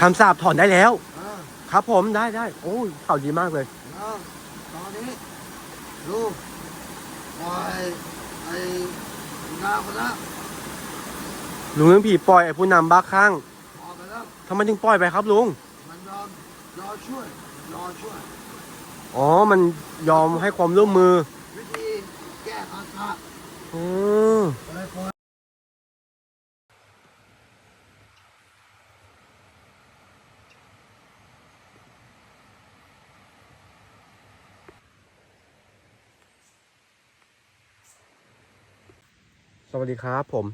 คำสาปถอนได้แล้ว เออครับผมได้ได้โอ้ยข่าวดีมากเลย แล้วตอนนี้ลูกปล่อยไอ้นางคนนั้นลุงเรื่องผีปล่อยไอ้ผู้นำบ้าคลั่งออกไปแล้วทำไมถึงปล่อยไปครับลุง มันยอมรอช่วยรอช่วย อ๋อ มันยอมให้ความร่วมมือวิธีแก้ปัญหาอืม เลยปล่อย สวัสดีครับผม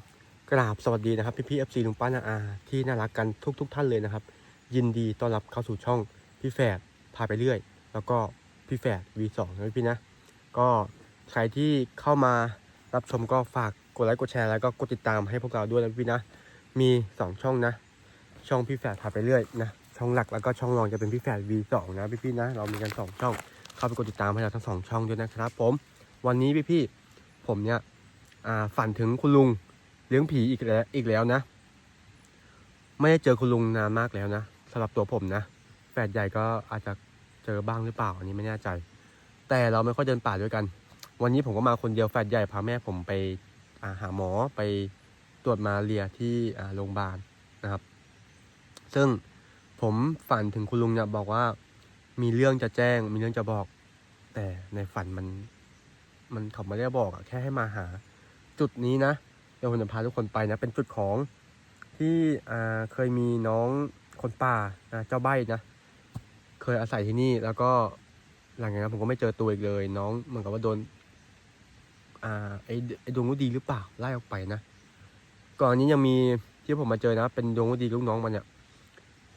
กราบสวัสดีนะครับพี่พี่เอฟซีลุงป้านาอาที่น่ารักกันทุกทุกๆท่านเลยนะครับ ยินดีต้อนรับเข้าสู่ช่องพี่แฝดพาไปเรื่อย แล้วก็พี่แฝด V2 นะพี่นะก็ใครที่เข้ามารับชมก็ฝากกดไลค์กดแชร์แล้วก็กดติดตามให้พวกเราด้วยนะพี่นะมี 2 ช่องนะ ช่องพี่แฝดพาไปเรื่อยนะช่องหลักแล้วก็ช่องรองจะเป็นพี่แฝด V2 นะพี่ๆนะเรามีกัน 2 ช่อง เข้าไปกดติดตามให้เราทั้งสองช่องด้วยนะครับ ผม วันนี้พี่ๆผมเนี่ย ฝันถึงคุณลุงเลี้ยงผีอีกแล้วอีกแล้วนะ ไม่ได้เจอคุณลุงนานมากแล้วนะสำหรับตัวผมนะแฝดใหญ่ก็อาจจะเจอบ้างหรือเปล่าอันนี้ไม่แน่ใจ แต่เราไม่ค่อยเดินป่าด้วยกัน วันนี้ผมก็มาคนเดียวแฝดใหญ่พาแม่ผมไปาหาหมอไปตรวจมาเรียที่โรงพยาบาลนะครับ ซึ่งผมฝันถึงคุณลุงเนี่ยบอกว่ามีเรื่องจะแจ้งมีเรื่องจะบอก แต่ในฝันมัน มันเขาไม่ได้บอกอะแค่ให้มาหา จุดนี้นะเดี๋ยวผมจะพาทุกคนไปนะ เป็นจุดของที่เคยมีน้องคนป่านะเจ้าใบนะ เคยอาศัยที่นี่แล้วก็หลังจากนั้นผมก็ไม่เจอตัวอีกเลย น้องเหมือนกับว่าโดนอ่าไอไอดวงรู้ดีหรือเปล่าไล่ออกไปนะก่อนนี้ยังมีที่ผมมาเจอนะ เป็นดวงรู้ดีลูกน้องมันเนี่ย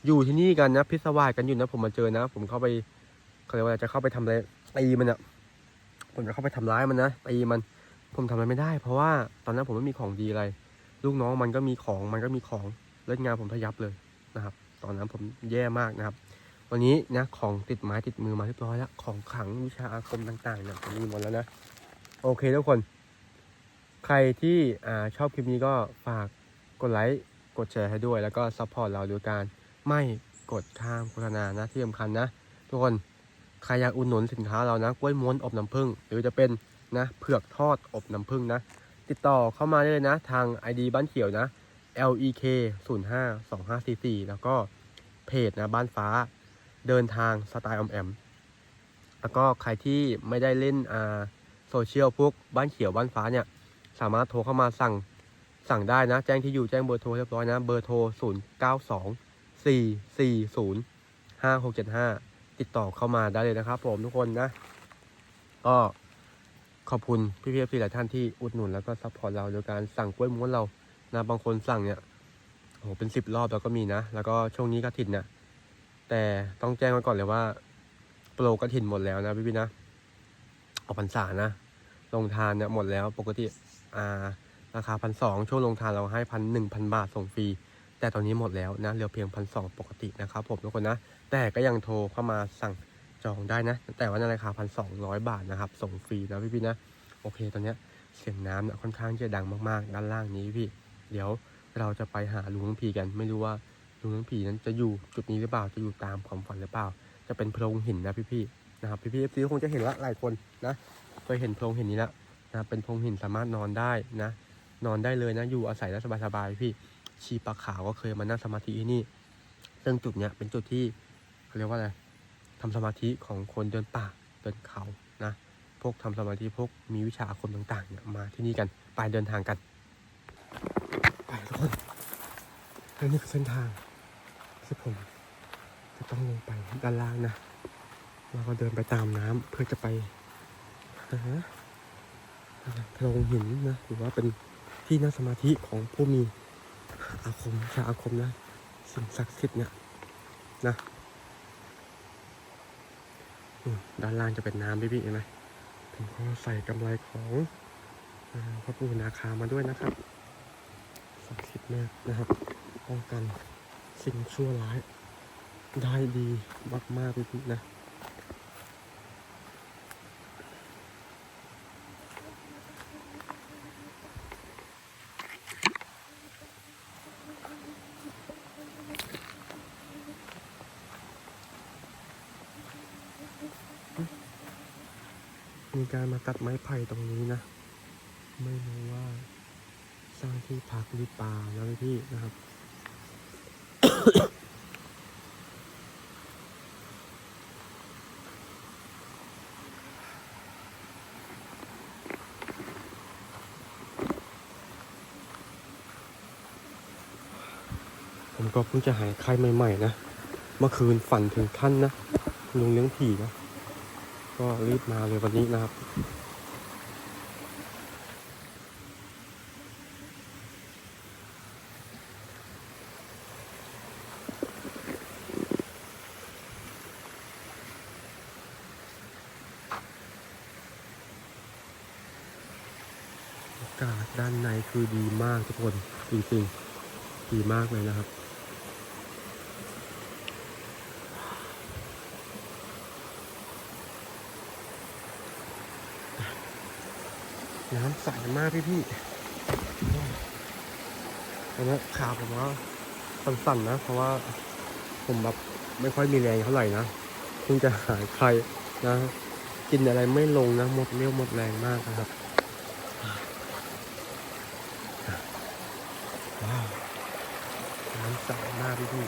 อยู่ที่นี่กันนะพิศวาสกันอยู่นะผมมาเจอนะ ผมเข้าไปเขาเรียกว่าจะเข้าไปทำอะไรตีมันอะผมจะเข้าไปทำร้ายมันนะตีมัน ผมทำอะไรไม่ได้ เพราะว่าตอนนั้นผมไม่มีของดีอะไร ลูกน้องมันก็มีของมันก็มีของเล่นงานผมทะยับเลยนะครับ ตอนนั้นผมแย่มากนะครับ วันนี้นะของติดไม้ติดมือมาเรียบร้อยแล้วของขังวิชาอาคมต่างๆเนี่ยผมมีหมดแล้วนะโอเคทุกคน ใครที่อ่าชอบคลิปนี้ก็ฝากกดไลค์กดแชร์ให้ด้วย แล้วก็ซัพพอร์ตเราโดยการไม่กดข้ามโฆษณานะที่สำคัญนะ ทุกคนใครอยากอุดหนุนสินค้าเรานะกล้วยม้วนอบน้ำผึ้งหรือจะเป็น นะเผือกทอดอบน้ำผึ้งนะ ติดต่อเข้ามาได้เลยนะ ทาง ID บ้านเขียวนะ LEK 0 5 2 5 4 4แล้วก็เพจนะบ้านฟ้า เดินทางสไตล์ออมแอม แล้วก็ใครที่ไม่ได้เล่นอ่าโซเชียลพวกบ้านเขียวบ้านฟ้าเนี่ย สามารถโทรเข้ามาสั่งสั่งได้นะ แจ้งที่อยู่แจ้งเบอร์โทรเรียบร้อยนะ เบอร์โทร 0 9 2 4 4 0 5 6 7 5 ติดต่อเข้ามาได้เลยนะครับผมทุกคนนะ ก็ ขอบคุณพี่พี่พี่หลายท่านที่อุดหนุนแล้วก็ซัพพอร์ตเราโดยการสั่งกล้วยม้วนเรานะบางคนสั่งเนี่ยโอ้โหเป็นสิบรอบแล้วก็มีนะ แล้วก็ช่วงนี้กระถินเนี่ยแต่ต้องแจ้งไว้ก่อนเลยว่า โปรกระถินหมดแล้วนะพี่พี่นะออกพรรษานะลงทานเนี่ยหมดแล้วปกติอ่าราคาพันสองช่วงลงทานเราให้พันหนึ่งพันบาทส่งฟรีแต่ตอนนี้หมดแล้วนะเหลือเพียงพันสองปกตินะครับผมทุกคนนะ แต่ก็ยังโทรเข้ามาสั่ง จองได้นะ แต่ว่าในราคาพันสองร้อยบาทนะครับ ส่งฟรีนะพี่พี่นะ โอเค ตอนเนี้ยเสียงน้ำเนี่ยค่อนข้างจะดังมากๆ ด้านล่างนี้พี่ เดี๋ยวเราจะไปหาลุงทั้งผีกัน ไม่รู้ว่าลุงทั้งผีนั้นจะอยู่จุดนี้หรือเปล่า จะอยู่ตามความฝันหรือเปล่า จะเป็นโพรงหินนะพี่พี่นะครับพี่พี่เอฟซีคงจะเห็นละหลายคนนะ เคยเห็นโพรงหินนี้ล้วนะเป็นโพรงหินสามารถนอนได้นะ นอนได้เลยนะ อยู่อาศัยได้สบายๆพี่ ชีปลาขาวก็เคยมานั่งสมาธิที่นี่ ซึ่งจุดเนี้ยเป็นจุดที่เขาเรียกว่าอะไร ทำสมาธิของคนเดินป่าเดินเขานะพวกทำสมาธิพวกมีวิชาอาคมต่างๆเนี่ยมาที่นี่กันไปเดินทางกันไปทุกคนและนี่คือเส้นทางที่ผมจะต้องลงไปด้านล่างนะเราก็เดินไปตามน้ำเพื่อจะไปหาอะไรโพรงหินนะหรือว่าเป็นที่นั่งสมาธิของผู้มีอาคมชาอาคมนะสิ่งศักดิ์สิทธิ์เนี่ยนะ ด้านล่างจะเป็นน้ำพี่ๆเห็นไหมผมก็ใส่กำไรของอพระปู่นาคามาด้วยนะครับศักดิ์สิทธิ์มากนะครับป้องกันสิ่งชั่วร้ายได้ดีมากๆพี่ๆนะ การมาตัดไม้ไผ่ตรงนี้นะ ไม่รู้ว่าสร้างที่พักหรือเปล่านะพี่นะครับ ผมก็เพิ่งจะหายไข้ใหม่ ๆ นะ เมื่อคืนฝันถึงท่านนะลุงเลี้ยงผีนะ ก็รีบมาเลยวันนี้นะครับ อากาศด้านในคือดีมากทุกคนจริงๆ ดีมากเลยนะครับ น้ำใสมากพี่พี่ตอนนี้ขาผมว่าสั่นๆนะ เพราะว่าผมแบบไม่ค่อยมีแรงเท่าไหร่นะเพิ่งจะหายใครนะ กินอะไรไม่ลงนะ หมดเรี่ยวหมดแรงมากนะครับ ว้าวน้ำใสมากพี่พี่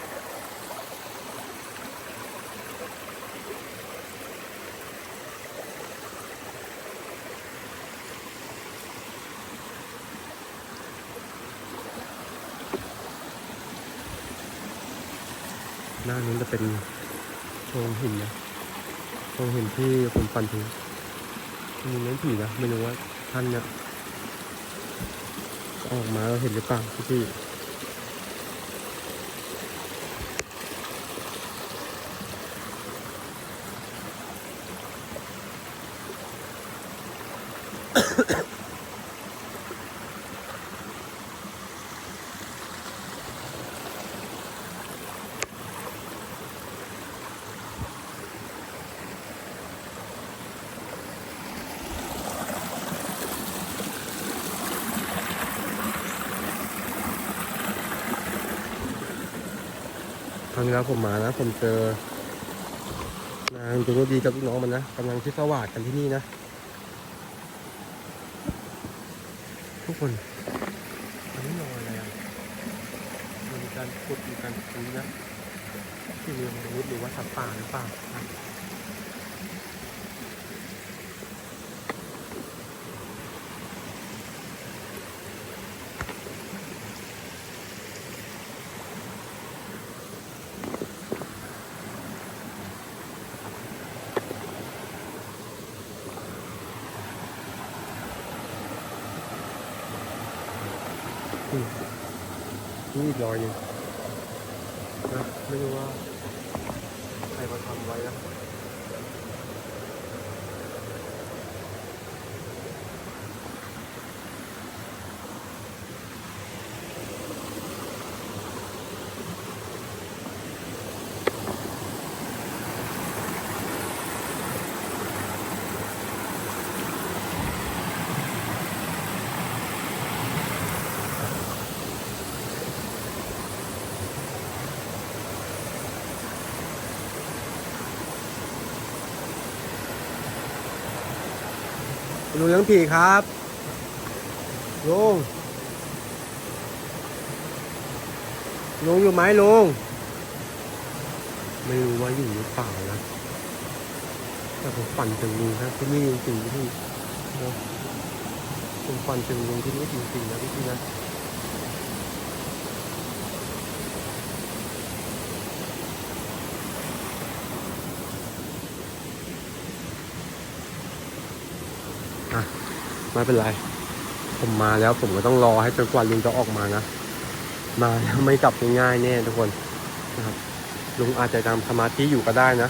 ห น้านี้จะเป็นโพรงหินนะโพรงหินที่คนฟันถึงมีเนื้อผีนะไม่รู้ว่าท่านเนี่ยจะออกมาเราเห็นหรือเปล่าพี่ ที่แล้วผมมานะ ผมเจอนางจุงดีกับลูกน้องมันนะกำลังที่สวัสดกันที่นี่นะ ทุกคนอันนี้นอนอะไรอะมันมีการขุดมีการคุยนะที่เรือมนุษย์หรือว่าสัตว์ป่าหรือเปล่า นี่อีกรอยู่นะไม่รู้ว่า ใครมาทำไว้นะ ลุงเลี้ยงผีครับลุงลุงอยู่ไหมลุงไม่รู้ว่าอยู่หรือเปล่านะแต่ผมฝันถึงลุงครับที่นี่จริงๆพี่นะผมฝันถึงลุงที่นี่จริงๆนะพี่พี่นะ อะไม่เป็นไร ผมมาแล้วผมก็ต้องรอให้จนกว่าลุงจะออกมานะมาแล้วไม่กลับง่ายๆแน่ทุกคนนะครับลุงอาจจะทำสมาธิอยู่ก็ได้นะ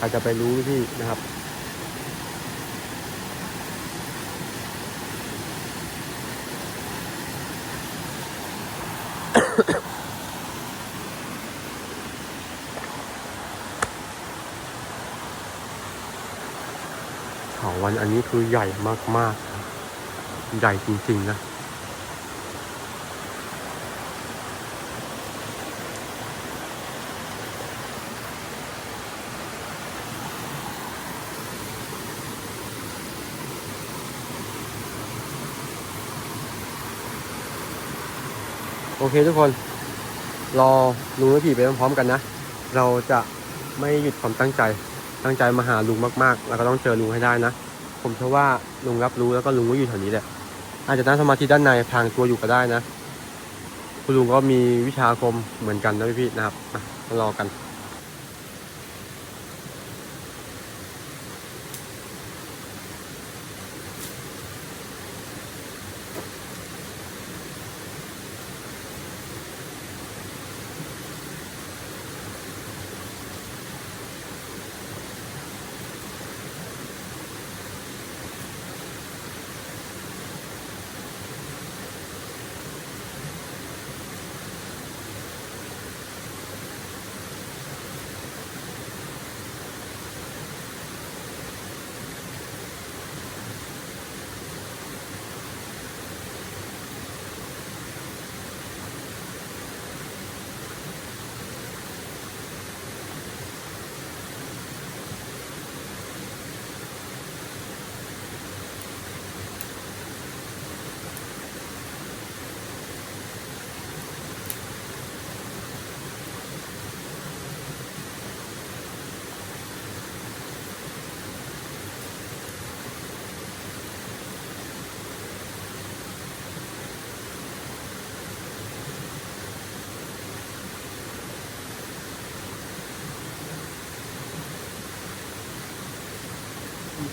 อาจจะไปรู้ที่นะครับันนี้คือใหญ่มากๆ ใหญ่จริงๆนะโอเคทุกคน รอลุงและพี่ไปพร้อมกันนะ เราจะไม่หยุดความตั้งใจ ตั้งใจมาหาลุงมากๆ แล้วก็ต้องเจอลุงให้ได้นะ ผมเชื่อว่าลุงรับรู้แล้วก็ลุงก็อยู่แถวนี้แหละอาจจะนั่งสมาธิด้านในพางตัวอยู่ก็ได้นะ คุณลุงก็มีวิชาคมเหมือนกันนะพี่นะครับมารอกัน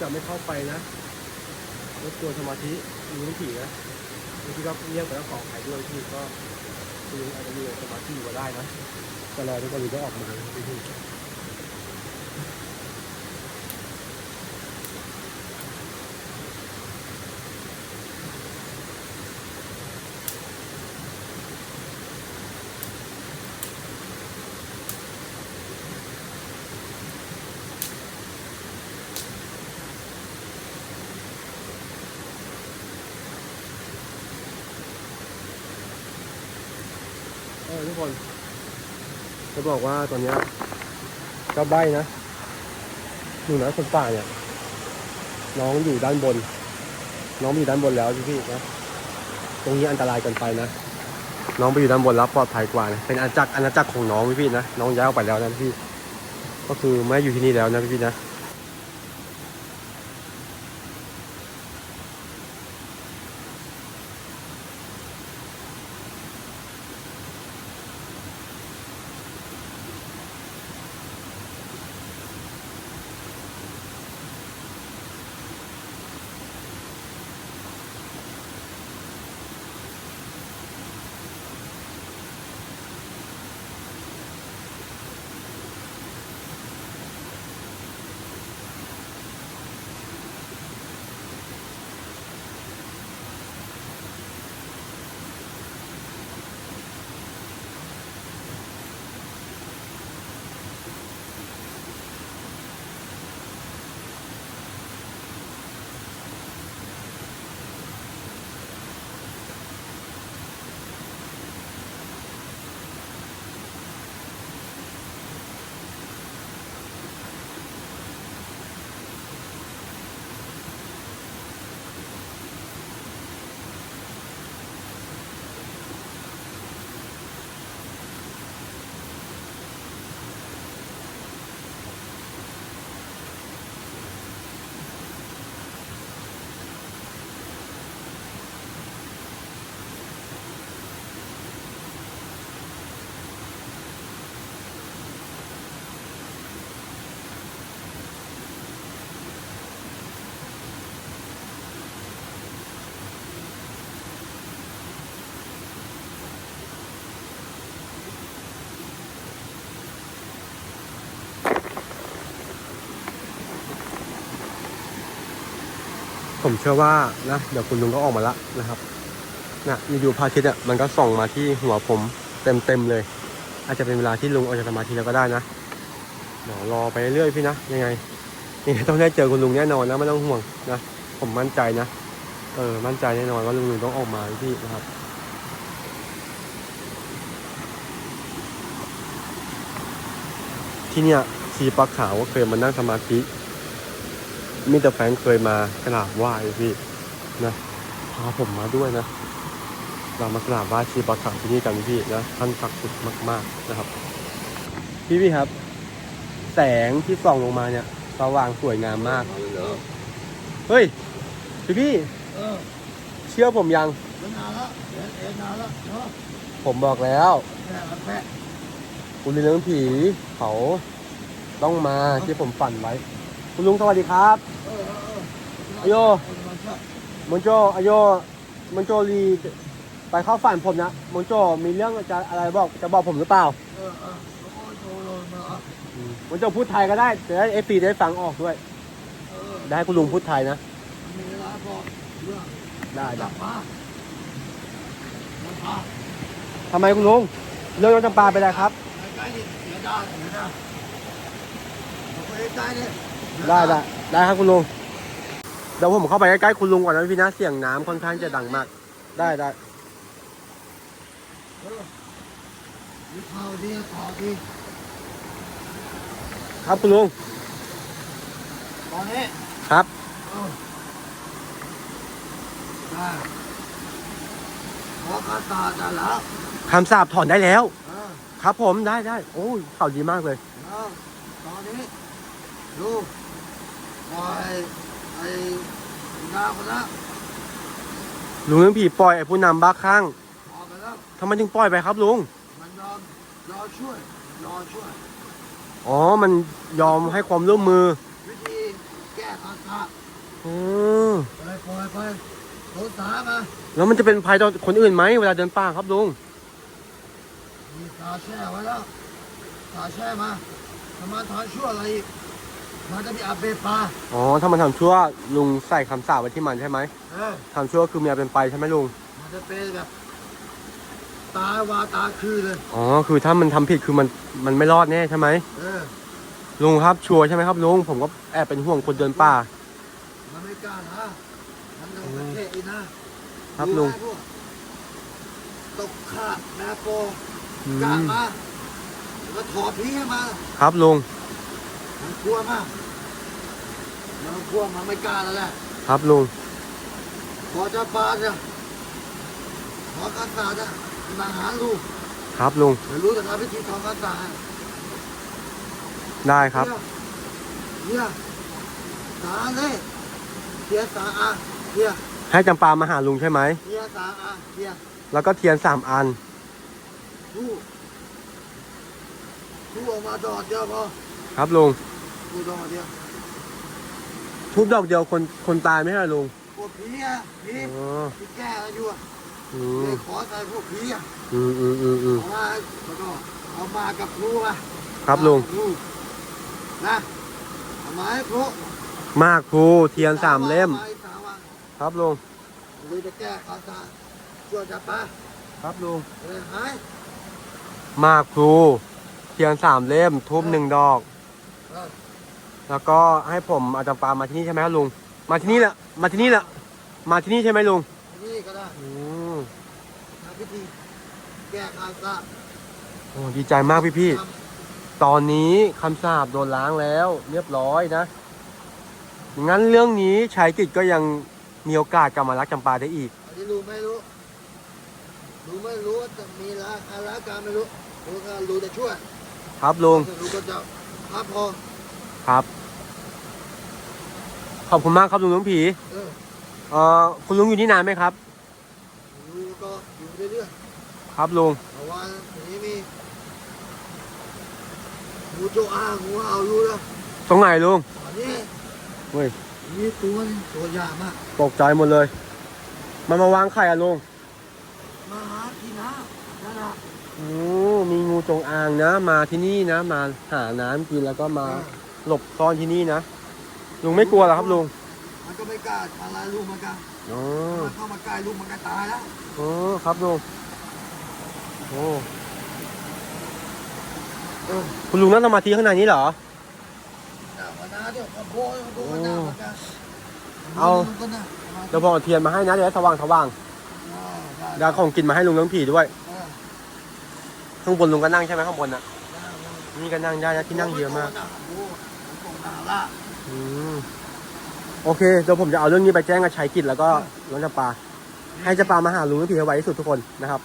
จะไม่เข้าไปนะรบกวนสมาธิลุงไม่ผีนะบางทีก็เงียบไปแล้วขอใครด้วยที่ก็คืออาจจะมีสมาธิอยู่ก็ได้นะแต่รอทุกคนก็ออกมาที่ะพี่เออทุกคน จะ บอกว่าตอนนี้ก็ใบนะหนูนะคนป่าเนี่ย น้องอยู่ด้านบน น้องอยู่ด้านบนแล้วพี่นะตรงนี้อันตรายเกินไปนะน้องไปอยู่ด้านบนแล้วปลอดภัยกว่านะเป็นอาณาจักรอาณาจักรของน้องพี่นะน้องย้ายออกไปแล้วนะพี่ก็คือไม่อยู่ที่นี่แล้วนะพี่พี่นะ ผมเชื่อว่านะเดี๋ยวคุณลุงก็ออกมาละนะครับนะอยู่พระอาทิตย์อะมันก็ส่องมาที่หัวผมเต็มๆเลย อาจจะเป็นเวลาที่ลุงออกจากสมาธิแล้วก็ได้นะเดี๋ยวรอไปเรื่อยๆพี่นะยังไงยังไงต้องได้เจอคุณลุงแน่นอนนะไม่ต้องห่วงนะผมมั่นใจนะเออมั่นใจแน่นอนว่าลุงลุงต้องออกมาพี่นะครับที่เนี่ยชีปลาขาวก็เคยมานั่งสมาธิ มีแต่แฟนเคยมากราบไหว้พี่นะพาผมมาด้วยนะแเรามากราบไหว้ชีปะขาวที่นี่กันพี่นะท่านศักดิ์สิทธิ์มาก ๆนะครับ พี่พี่ครับ แสงที่ส่องลงมาเนี่ยสว่างสวยงามมากเอาเลยเหรอเฮ้ย พี่พี่เออเชื่อผมยังมันนานแล้วเอ็นเอ็นนานแล้วเนาะผมบอกแล้วแม่มันแปะคุณเรื่องผีเขาต้องมาที่ผมฝันไว้ คุณลุงสวัสดีครับเออเออเอออโยมันชอบมอนโจอโยมอนโจรีไปเข้าฝันผมนะมอนโจมีเรื่องจะอะไรบอกจะบอกผมหรือเปล่าเออเออโอ้ยโอ้ยโอ้ยมาอะมอนโจพูดไทยก็ได้จะได้เอฟซีได้ฟังออกด้วยเออได้คุณลุงพูดไทยนะมีเวลาบอกเรื่องได้กได้ลับมามันพาทำไมคุณลุง เรื่องน้องจำปาไปนไรครับ ใกล้ๆนี่เสียดายเสียดายเอาไปใกล้ๆนี่ได้ได้ได้ครับคุณลุง เดี๋ยวผมเข้าไปใกล้ๆคุณลุงก่อนนะพี่นะเสียงน้ำค่อนข้างจะดังมาก ได้ได้มีข่าวดีข่าวดีครับคุณลุง ตอนนี้ครับ เออได้ขอการตาจะแล้วคำสาปถอนได้แล้ว เออครับผมได้ได้โอ้ยข่าวดีมากเลยตอนนี้ ดู ปล่อยไอ้นางคนนั้นลุงเรื่องผีปล่อยไอ้ผู้นำบ้าคลั่งออกไปแล้วทำไมถึงปล่อยไปครับลุง มันยอมรอช่วยรอช่วย อ๋อ มันยอมให้ความร่วมมือวิธีแก้ปัญหาอืมอะไรปล่อยไปโดนสามาแล้วมันจะเป็นภัยต่อคนอื่นไหมเวลาเดินป่าครับลุง มีตาแช่ไว้แล้วตาแช่มาทำไมทานชั่วอะไรอีก มันจะมีอาเบปลาอ๋อ ถ้ามันทำชั่วลุงใส่คำสาปไว้ที่มันใช่ไหมเออทำชั่วคือมีอาเป็นไปใช่ไหมลุง มันจะเป็นแบบตาวาตาคือเลย อ๋อ คือถ้ามันทำผิดคือมันมันไม่รอดแน่ใช่ไหมเออ ลุงครับชัวร์ใช่ไหมครับลุง ผมก็แอบเป็นห่วงคนเดินป่า มันไม่กล้านะมันโดนประเทศอีกนะครับลุง ดูไอ้พวกตกขาดแม่โปอืกล้ามมาแล้วถอดพีให้มาครับลุงมันกลัวมากมั นกลัวมันไม่กล้าแล้วแหละครับลุงขอเจ้าปาเนี่ยขอการตาเนี่ยมาหาลูกครับลุงเดี๋ยวรู้จะทำพิธีทองการตาให้ได้ครับเนี่ยสาเลยเทียสาอาเทียให้จำปามาหาลุงใช่ไหมเทียสาอาเทียแล้วก็เทียนสามอันลูกลูกออกมาดอดเดียวพอครับลุงลูกดอดเดียว ทุบดอกเดียวคนคนตายไหมฮะลุงพวกผีอะผีอ๋อที่แก้อายุอะอืเลมยขอใส่พวกผีอะอืมอืมอืมอืมเอามาแล้วก็เอามากับครูอะครับลุงครูนะเอามาให้ครูมากครูเทียนสามเล่มอให้สามวันครับลุงเลยจะแก้คาถาช่วยจับปะครับลุงเลยหายมากครูเทียนสามเล่ม ทุบหนึ่งดอกเออ แล้วก็ให้ผมเอาจำปามาที่นี่ใช่ไหมครับลุง มาที่นี่แหละ มาที่นี่แหละ มาที่นี่ใช่ไหมลุง นี่ก็ได้อืมทำพิธีแก้คาถาโอ้ดีใจมากพี่พี่ๆตอนนี้คำสาปโดนล้างแล้ว เรียบร้อยนะงั้นเรื่องนี้ชายกิจก็ยังมีโอกาสกลับมารักจำปาได้อีก อันนี้รู้ไม่รู้ รู้ไม่รู้ว่าจะมีละอะไรการไม่รู้รู้ก็รู้จะช่วยครับลุง รู้ก็จะพับพอ ครับ ขอบคุณมากครับลุงลุงผีเออเอ่อคุณลุงอยู่นี่นานไหมครับรู้ก็อยู่เรื่อยครับลุงๆเพราะว่าทีนี้มีงูโจอางูเอารู้แล้วตรงไหนลุงอันนี้เฮ้ย มีตัวนึงตัวใหญ่มากตกใจหมดเลย มันมาวางไข่อะลุงมาหาที่น้ำนั่นน่ะโอ้มีงูจงอางนะ มาที่นี่นะ มาหาน้ำกินแล้วก็มา หลบซ่อนที่นี่นะลุงไม่กลัวเหรอครับลุงมันก็ไม่กล้าทำลายลูกมันกันอ๋อมันเข้ามาใกล้ลูกมันก็ตายแล้วอ๋อครับลุงโอ้เออคุณลุงนั่งสมาธิข้างในนี้เหรอหน้ามาหน้าเดี๋ยวขโมยมันก็หน้ามันกันเอามันก็หน้าเดี๋ยวผมเอาเทียนมาให้นะเดี๋ยวให้สว่างสว่างอ่าได้ดาของกินมาให้ลุงเลี้ยงผีด้วยอ่าข้างบนลุงก็นั่งใช่ไหมข้างบนน่ะได้ได้นี่ก็นั่งได้นะที่นั่งเยอะมากโอ้โหมันคงหนาละอืมโอเคเดี๋ยวผมจะเอาเรื่องนี้ไปแจ้งกับชัยกิจแล้วก็น้องจำปา ให้จำปามาหาลุงน้องผีให้ไวที่สุดทุกคนนะครับ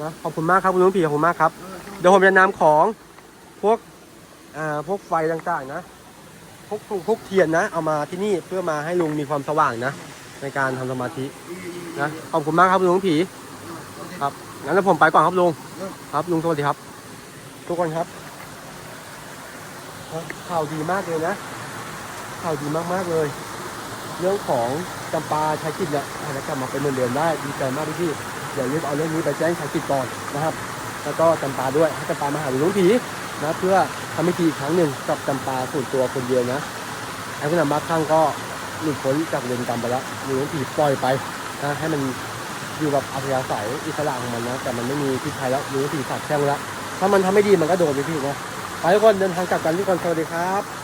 นะขอบคุณมากครับคุณลุงผีขอบคุณมากครับ เออเดี๋ยวผมจะนำของพวกอ่าพวกไฟต่างๆนะพวกพวกเทียนนะ เอามาที่นี่เพื่อมาให้ลุงมีความสว่างนะ ในการทำสมาธินะขอบคุณมากครับลุงน้องผี ครับงั้นแล้วผมไปก่อนครับลุงครับลุงสวัสดีครับ ทุกคนครับ ข่าวดีมากเลยนะ ข่าวดีมากๆเลย เรื่องของจำปาชายกิจเนี่ยให้กลับมาเป็นเหมือนเดิมได้ดีใจมากพี่ๆอย่าลืมเอาเรื่องนี้ไปแจ้งชายกิจก่อนนะครับ แล้วก็จำปาด้วยให้จำปามาหาหลวงลุงผีนะเพื่อทำพิธีอีกครั้งหนึ่งกับจำปาส่วนตัวคนเดียวนะไอ้ผู้นำมาข้างก็หลุดพ้นจากเวรกรรมไปแล้วหลวงลุงผีปล่อยไปนะให้มันอยู่แบบอัธยาศัยอิสระของมันนะแต่มันไม่มีพิษภัยแล้วรู้ผีสาบแช่งแล้วถ้ามันทำไม่ดีมันก็โดนไปพี่นะ ไปทุกคนเดินทางกลับกันทุกคนสวัสดีครับ